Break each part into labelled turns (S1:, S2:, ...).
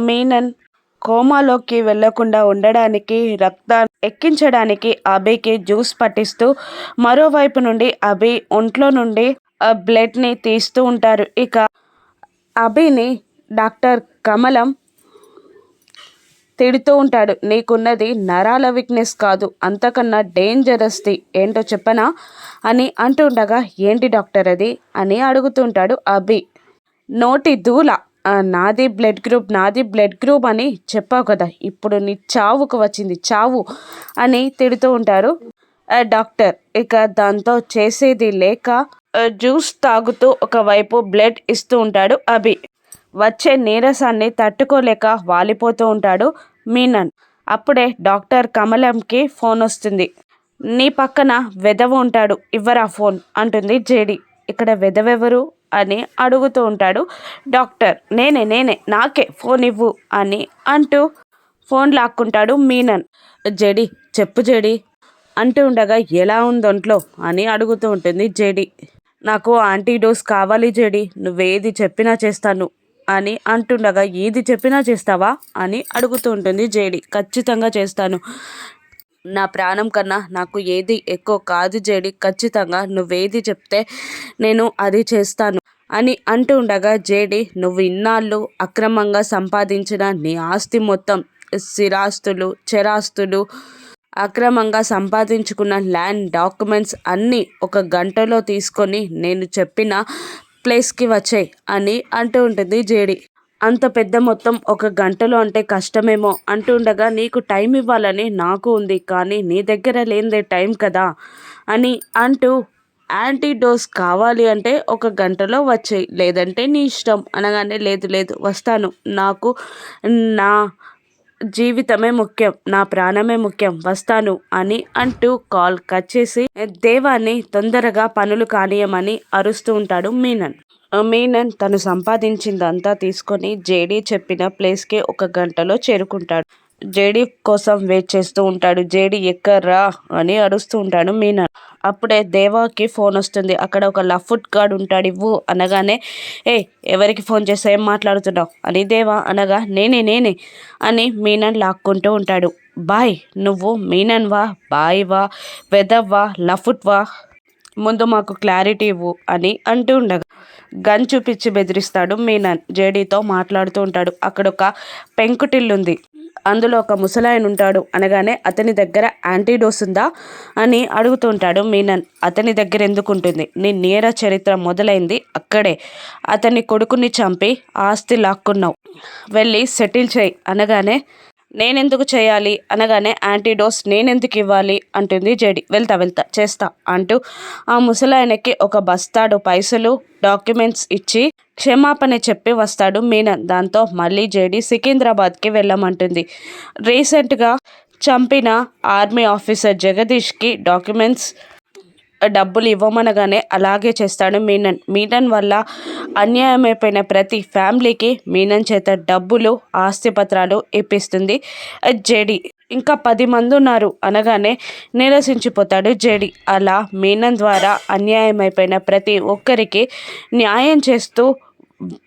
S1: మీనన్ కోమాలోకి వెళ్ళకుండా ఉండడానికి రక్తాన్ని ఎక్కించడానికి అభికి జ్యూస్ పట్టిస్తూ మరోవైపు నుండి అభి ఒంట్లో నుండి ఆ బ్లడ్ని తీస్తూ ఉంటారు. ఇక అభిని డాక్టర్ కమలం తిడుతూ ఉంటాడు. నీకున్నది నరాల వీక్నెస్ కాదు అంతకన్నా డేంజరస్ది ఏంటో చెప్పనా అని అంటుండగా ఏంటి డాక్టర్ అది? అని అడుగుతుంటాడు అభి. నోటి దూల నాది బ్లడ్ గ్రూప్ నాది బ్లడ్ గ్రూప్ అని చెప్పావు కదా. ఇప్పుడు నీ చావుకు వచ్చింది చావు అని తిడుతూ ఉంటారు. డాక్టర్ ఇక దాంతో చేసేది లేక జ్యూస్ తాగుతూ ఒకవైపు బ్లడ్ ఇస్తూ ఉంటాడు అభి. వచ్చే నీరసాన్ని తట్టుకోలేక వాలిపోతూ ఉంటాడు మీనన్. అప్పుడే డాక్టర్ కమలంకి ఫోన్ వస్తుంది. నీ పక్కన వెదవ ఉంటాడు ఇవ్వరా ఫోన్? అంటుంది జేడి. ఇక్కడ వెదవెవరు? అని అడుగుతూ ఉంటాడు. డాక్టర్ నేనే నేనే నాకే ఫోన్ ఇవ్వు అని అంటూ ఫోన్ లాక్కుంటాడు మీనన్. జడి చెప్పు జడి. అంటూ ఉండగా ఎలా ఉందొంట్లో అని అడుగుతూ ఉంటుంది జేడి. నాకు యాంటీడోస్ కావాలి జడి నువ్వేది చెప్పినా చేస్తాను అని అంటుండగా ఏది చెప్పినా చేస్తావా? అని అడుగుతూ ఉంటుంది జేడి. ఖచ్చితంగా చేస్తాను. నా ప్రాణం కన్నా నాకు ఏది ఎక్కువ కాదు జేడి. ఖచ్చితంగా నువ్వేది చెప్తే నేను అది చేస్తాను. అని అంటూ ఉండగా జేడి నువ్వు ఇన్నాళ్ళు అక్రమంగా సంపాదించిన నీ ఆస్తి మొత్తం స్థిరాస్తులు చరాస్తులు అక్రమంగా సంపాదించుకున్న ల్యాండ్ డాక్యుమెంట్స్ అన్నీ ఒక గంటలో తీసుకొని నేను చెప్పిన ప్లేస్కి వచ్చాయి అని అంటూ ఉంటుంది జేడి. అంత పెద్ద మొత్తం ఒక గంటలో అంటే కష్టమేమో అంటుండగా నీకు టైం ఇవ్వాలని నాకు ఉంది కానీ నీ దగ్గర లేనిదే టైం కదా అని అంటూ యాంటీడోస్ కావాలి అంటే ఒక గంటలో వచ్చేయి లేదంటే నీ ఇష్టం అనగానే లేదు లేదు వస్తాను. నాకు నా జీవితమే ముఖ్యం నా ప్రాణమే ముఖ్యం వస్తాను అని అంటూ కాల్ కట్ చేసి దేవాన్ని తొందరగా పనులు కానియమని అరుస్తూ ఉంటాడు మీనన్. మీనన్ తను సంపాదించిందంతా తీసుకొని జేడీ చెప్పిన ప్లేస్కి ఒక గంటలో చేరుకుంటాడు. జేడీ కోసం వెయిట్ చేస్తూ ఉంటాడు. జేడీ ఎక్కర్రా అని అరుస్తూ ఉంటాడు మీనన్. అప్పుడే దేవాకి ఫోన్ వస్తుంది. అక్కడ ఒక లఫుట్ గార్డ్ ఉంటాడు ఇవ్వు అనగానే ఏ ఎవరికి ఫోన్ చేస్తే ఏం మాట్లాడుతున్నావు? అని దేవా అనగా నేనే నేనే అని మీనన్ లాక్కుంటూ ఉంటాడు. బాయ్ నువ్వు మీనన్ వా బాయ్ వా వెదవ్వా లఫుట్ వా ముందు మాకు క్లారిటీ ఇవ్వు అని అంటూ ఉండగా గన్ చూపించి బెదిరిస్తాడు మీనన్. జేడీతో మాట్లాడుతూ ఉంటాడు. అక్కడ ఒక పెంకుటిల్లు ఉంది అందులో ఒక ముసలాయన ఉంటాడు. అనగానే అతని దగ్గర యాంటీడోస్ ఉందా? అని అడుగుతుంటాడు మీనన్. అతని దగ్గర ఎందుకు ఉంటుంది? నీ నేర చరిత్ర మొదలైంది అక్కడే. అతని కొడుకుని చంపి ఆస్తి లాక్కున్నావు. వెళ్ళి సెటిల్ చేయి. అనగానే నేనెందుకు చేయాలి అనగానే యాంటీడోస్ నేనెందుకు ఇవ్వాలి? అంటుంది జేడి. వెళ్తా వెళ్తా చేస్తా అంటూ ఆ ముసలాయనకి ఒక బస్తాడు పైసలు డాక్యుమెంట్స్ ఇచ్చి క్షమాపణ చెప్పి వస్తాడు మీనన్ దాంతో మళ్ళీ జేడి సికింద్రాబాద్కి వెళ్ళమంటుంది. రీసెంట్గా చంపిన ఆర్మీ ఆఫీసర్ జగదీష్కి డాక్యుమెంట్స్ డబ్బులు ఇవ్వమనగానే అలాగే చేస్తాడు మీనన్. మీనన్ వల్ల అన్యాయమైపోయిన ప్రతి ఫ్యామిలీకి మీనన్ చేత డబ్బులు ఆస్తిపత్రాలు ఇప్పిస్తుంది జేడి. ఇంకా పది మంది ఉన్నారు అనగానే నిరసించిపోతాడు జేడి. అలా మీనన్ ద్వారా అన్యాయమైపోయిన ప్రతి ఒక్కరికి న్యాయం చేస్తూ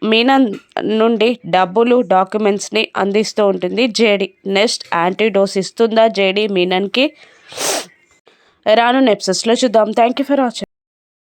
S1: మీనన్ నుండి డబ్బులు డాక్యుమెంట్స్ని అందిస్తూ ఉంటుంది జేడి. నెక్స్ట్ యాంటీడోస్ ఇస్తుందా జేడి మీనన్కి? రాను నెప్సెస్లో చూద్దాం. Thank you for watching